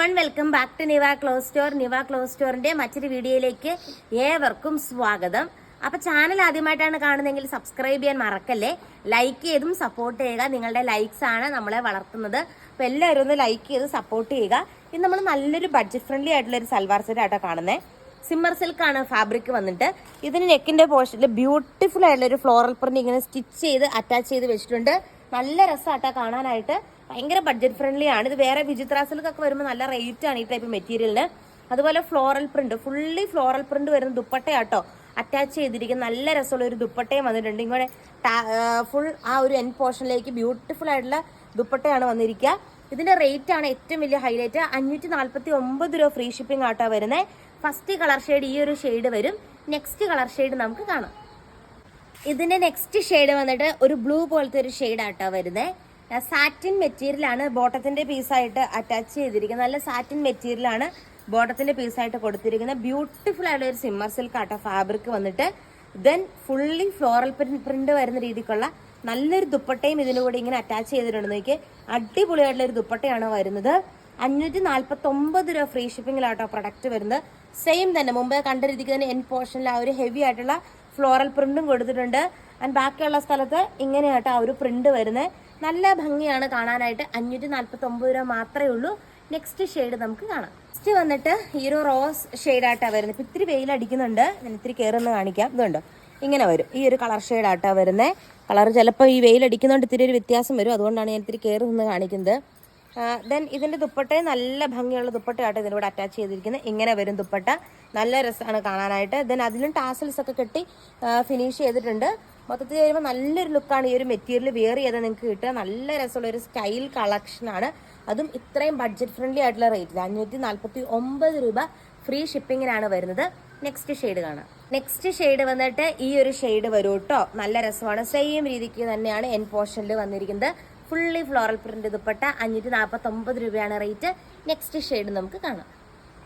One welcome back to Niva clothes store. Niva clothes സ്റ്റോറിന്റെ മറ്റൊരു വീഡിയോയിലേക്ക് ഏവർക്കും സ്വാഗതം. അപ്പൊ ചാനൽ ആദ്യമായിട്ടാണ് കാണുന്നതെങ്കിൽ സബ്സ്ക്രൈബ് ചെയ്യാൻ മറക്കല്ലേ? ലൈക്ക് ചെയ്തും സപ്പോർട്ട് ചെയ്യുക. നിങ്ങളുടെ ലൈക്സ് ആണ് നമ്മളെ വളർത്തുന്നത്. അപ്പൊ എല്ലാവരും ഒന്ന് ലൈക്ക് ചെയ്ത് സപ്പോർട്ട് ചെയ്യുക. ഇത് നമ്മൾ നല്ലൊരു ബഡ്ജറ്റ് ഫ്രണ്ട്ലി ആയിട്ടുള്ള ഒരു സൽവാർ സെറ്റ് ആട്ടോ കാണുന്നത് സിമ്മർ സിൽക്ക് ആണ് ഫാബ്രിക് വന്നിട്ട്. ഇതിന് നെക്കിന്റെ പോർഷനിൽ ബ്യൂട്ടിഫുൾ ആയിട്ടുള്ള ഒരു ഫ്ലോറൽ പ്രിന്റ് ഇങ്ങനെ സ്റ്റിച്ച് ചെയ്ത് അറ്റാച്ച് ചെയ്ത് വെച്ചിട്ടുണ്ട്. നല്ല രസമാട്ടോ കാണാനായിട്ട്. ഭയങ്കര ബഡ്ജറ്റ് ഫ്രണ്ട്ലി ആണ്. ഇത് വേറെ വിചിത്ര വരുമ്പോൾ നല്ല റേറ്റ് ആണ് ഈ ടൈപ്പ് മെറ്റീരിയലിന് അതുപോലെ floral print fully floral print വരുന്ന ദുപ്പട്ടയാട്ടോ. അറ്റാച്ച് ചെയ്തിരിക്കുന്ന നല്ല രസമുള്ള ഒരു ദുപ്പട്ടയും വന്നിട്ടുണ്ട്. ഇങ്ങനെ ഫുൾ ആ ഒരു എൻ പോർഷനിലേക്ക് ബ്യൂട്ടിഫുൾ ആയിട്ടുള്ള ദുപ്പട്ടയാണ് വന്നിരിക്കുക. ഇതിന്റെ റേറ്റ് ആണ് ഏറ്റവും വലിയ ഹൈലൈറ്റ് അഞ്ഞൂറ്റി നാല്പത്തി ഒമ്പത് രൂപ ഫ്രീ ഷിപ്പിംഗ് ആട്ടോ വരുന്നത് ഫസ്റ്റ് കളർ ഷെയ്ഡ് ഈ ഒരു ഷെയ്ഡ് വരും. നെക്സ്റ്റ് കളർ ഷെയ്ഡ് നമുക്ക് കാണാം. ഇതിന്റെ നെക്സ്റ്റ് ഷെയ്ഡ് വന്നിട്ട് ഒരു ബ്ലൂ പോലത്തെ ഒരു ഷെയ്ഡ് ആട്ടോ വരുന്നത് സാറ്റിൻ മെറ്റീരിയലാണ് ബോട്ടത്തിന്റെ പീസായിട്ട് അറ്റാച്ച് ചെയ്തിരിക്കുന്നത്. നല്ല സാറ്റിൻ മെറ്റീരിയലാണ് ബോട്ടത്തിന്റെ പീസായിട്ട് കൊടുത്തിരിക്കുന്നത്. ബ്യൂട്ടിഫുൾ ആയിട്ടുള്ള ഒരു സിമ്മർ സിൽക്ക് ആട്ടോ ഫാബ്രിക് വന്നിട്ട്. ദെൻ ഫുള്ളി ഫ്ലോറൽ പ്രിന്റ് വരുന്ന രീതിക്കുള്ള നല്ലൊരു ദുപ്പട്ടയും ഇതിന്റെ കൂടെ ഇങ്ങനെ അറ്റാച്ച് ചെയ്തിട്ടുണ്ട്. നോക്കി അടിപൊളിയായിട്ടുള്ള ഒരു ദുപ്പട്ടയാണ് വരുന്നത്. അഞ്ഞൂറ്റി നാല്പത്തി ഒമ്പത് രൂപ ഫ്രീ ഷിപ്പിംഗിലാട്ടോ പ്രൊഡക്റ്റ് വരുന്നത്. സെയിം തന്നെ മുമ്പേ കണ്ടിരിക്കുന്ന എൻ പോർഷനിൽ ആ ഒരു ഹെവി ആയിട്ടുള്ള ഫ്ലോറൽ പ്രിന്റും കൊടുത്തിട്ടുണ്ട്. ആൻഡ് ബാക്കിയുള്ള സ്ഥലത്ത് ഇങ്ങനെയാട്ടോ ആ ഒരു പ്രിന്റ് വരുന്നത് നല്ല ഭംഗിയാണ് കാണാനായിട്ട്. അഞ്ഞൂറ്റി നാല്പത്തി ഒമ്പത് രൂപ മാത്രമേ ഉള്ളൂ. നെക്സ്റ്റ് ഷെയ്ഡ് നമുക്ക് കാണാം. നെക്സ്റ്റ് വന്നിട്ട് ഈ ഒരു റോസ് ഷെയ്ഡായിട്ടാണ് വരുന്നത് ഇപ്പം ഇത്തിരി വെയിലടിക്കുന്നുണ്ട് ഞാൻ ഇത്തിരി കയറുന്ന കാണിക്കാം. ഇതുണ്ടോ? ഇങ്ങനെ വരും. ഈ ഒരു കളർ ഷെയ്ഡായിട്ടാണ് വരുന്നത് കളർ ചിലപ്പോൾ ഈ വെയിലടിക്കുന്നതുകൊണ്ട് ഇത്തിരി ഒരു വ്യത്യാസം വരും. അതുകൊണ്ടാണ് ഞാൻ ഇത്തിരി കയറി നിന്ന് കാണിക്കുന്നത്. ദെൻ ഇതിന്റെ ദുപ്പട്ടയും നല്ല ഭംഗിയുള്ള ദുപ്പട്ടയായിട്ട് ഇതിന്റെ കൂടെ അറ്റാച്ച് ചെയ്തിരിക്കുന്നത്. ഇങ്ങനെ വരും ദുപ്പട്ട. നല്ല രസമാണ് കാണാനായിട്ട്. ദെൻ അതിലും ടാസൽസ് ഒക്കെ കെട്ടി ഫിനിഷ് ചെയ്തിട്ടുണ്ട്. മൊത്തത്തിൽ വരുമ്പോൾ നല്ലൊരു ലുക്കാണ് ഈ ഒരു മെറ്റീരിയൽ വെയർ ചെയ്താൽ നിങ്ങൾക്ക് കിട്ടുക. നല്ല രസമുള്ള ഒരു സ്റ്റൈൽ കളക്ഷനാണ് അതും ഇത്രയും ബഡ്ജറ്റ് ഫ്രണ്ട്ലി ആയിട്ടുള്ള റേറ്റിൽ അഞ്ഞൂറ്റി നാൽപ്പത്തി ഒമ്പത് രൂപ ഫ്രീ ഷിപ്പിങ്ങിനാണ് വരുന്നത്. നെക്സ്റ്റ് ഷെയ്ഡ് കാണാം. നെക്സ്റ്റ് ഷെയ്ഡ് വന്നിട്ട് ഈ ഒരു ഷെയ്ഡ് വരും കേട്ടോ നല്ല രസമാണ്. സെയിം രീതിക്ക് തന്നെയാണ് എൻ പോർഷനിൽ വന്നിരിക്കുന്നത്. ഫുള്ളി ഫ്ലോറൽ പ്രിന്റ് ദുപ്പട്ട അഞ്ഞൂറ്റി നാൽപ്പത്തി ഒമ്പത് രൂപയാണ് റേറ്റ്. നെക്സ്റ്റ് ഷെയ്ഡ് നമുക്ക് കാണാം.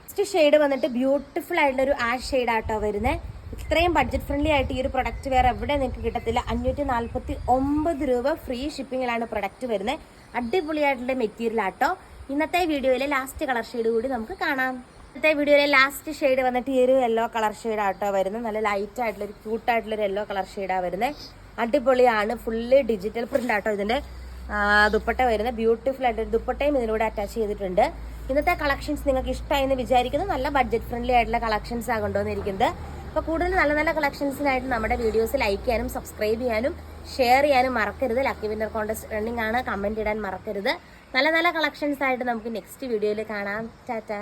നെക്സ്റ്റ് ഷെയ്ഡ് വന്നിട്ട് ബ്യൂട്ടിഫുൾ ആയിട്ടുള്ള ഒരു ആഷ് ഷെയ്ഡ് ആട്ടോ വരുന്നത് ഇത്രയും ബഡ്ജറ്റ് ഫ്രണ്ട്ലി ആയിട്ട് ഈ ഒരു പ്രൊഡക്റ്റ് വേറെ എവിടെ നിങ്ങൾക്ക് കിട്ടത്തില്ല. അഞ്ഞൂറ്റി നാൽപ്പത്തി ഒമ്പത് രൂപ ഫ്രീ ഷിപ്പിങ്ങിലാണ് പ്രൊഡക്റ്റ് വരുന്നത് അടിപൊളിയായിട്ടുള്ള മെറ്റീരിയൽ ആട്ടോ. ഇന്നത്തെ വീഡിയോയിലെ ലാസ്റ്റ് കളർ ഷെയ്ഡ് കൂടി നമുക്ക് കാണാം. ഇന്നത്തെ വീഡിയോയിലെ ലാസ്റ്റ് ഷെയ്ഡ് വന്നിട്ട് ഈ ഒരു യെല്ലോ കളർ ഷെയ്ഡ് ആട്ടോ വരുന്നത് നല്ല ലൈറ്റ് ആയിട്ടുള്ള ഒരു ക്യൂട്ടായിട്ടുള്ള ഒരു യെല്ലോ കളർ ഷെയ്ഡാണ് വരുന്നത് അടിപൊളിയാണ്. ഫുള്ള് ഡിജിറ്റൽ പ്രിന്റ് ആട്ടോ ഇതിന്റെ. ആ, ദുപ്പട്ട വരുന്ന ബ്യൂട്ടിഫുൾ ആയിട്ട് ദുപ്പട്ടയും ഇതിലൂടെ അറ്റാച്ച് ചെയ്തിട്ടുണ്ട്. ഇന്നത്തെ കളക്ഷൻസ് നിങ്ങൾക്ക് ഇഷ്ടമായി എന്ന് വിചാരിക്കുന്നു. നല്ല ബഡ്ജറ്റ് ഫ്രണ്ട്ലി ആയിട്ടുള്ള കളക്ഷൻസ് ആണ് കൊണ്ടുവന്നിരിക്കുന്നത്. അപ്പോൾ കൂടുതൽ നല്ല നല്ല കളക്ഷൻസിനായിട്ട് നമ്മുടെ വീഡിയോസ് ലൈക്ക് ചെയ്യാനും സബ്സ്ക്രൈബ് ചെയ്യാനും ഷെയർ ചെയ്യാനും മറക്കരുത്. ലക്കി വിന്നർ കോൺടെസ്റ്റ് റണ്ണിംഗ് ആണ്. കമന്റ് ഇടാൻ മറക്കരുത്. നല്ല നല്ല കളക്ഷൻസ് ആയിട്ട് നമുക്ക് നെക്സ്റ്റ് വീഡിയോയിൽ കാണാം. ടാറ്റ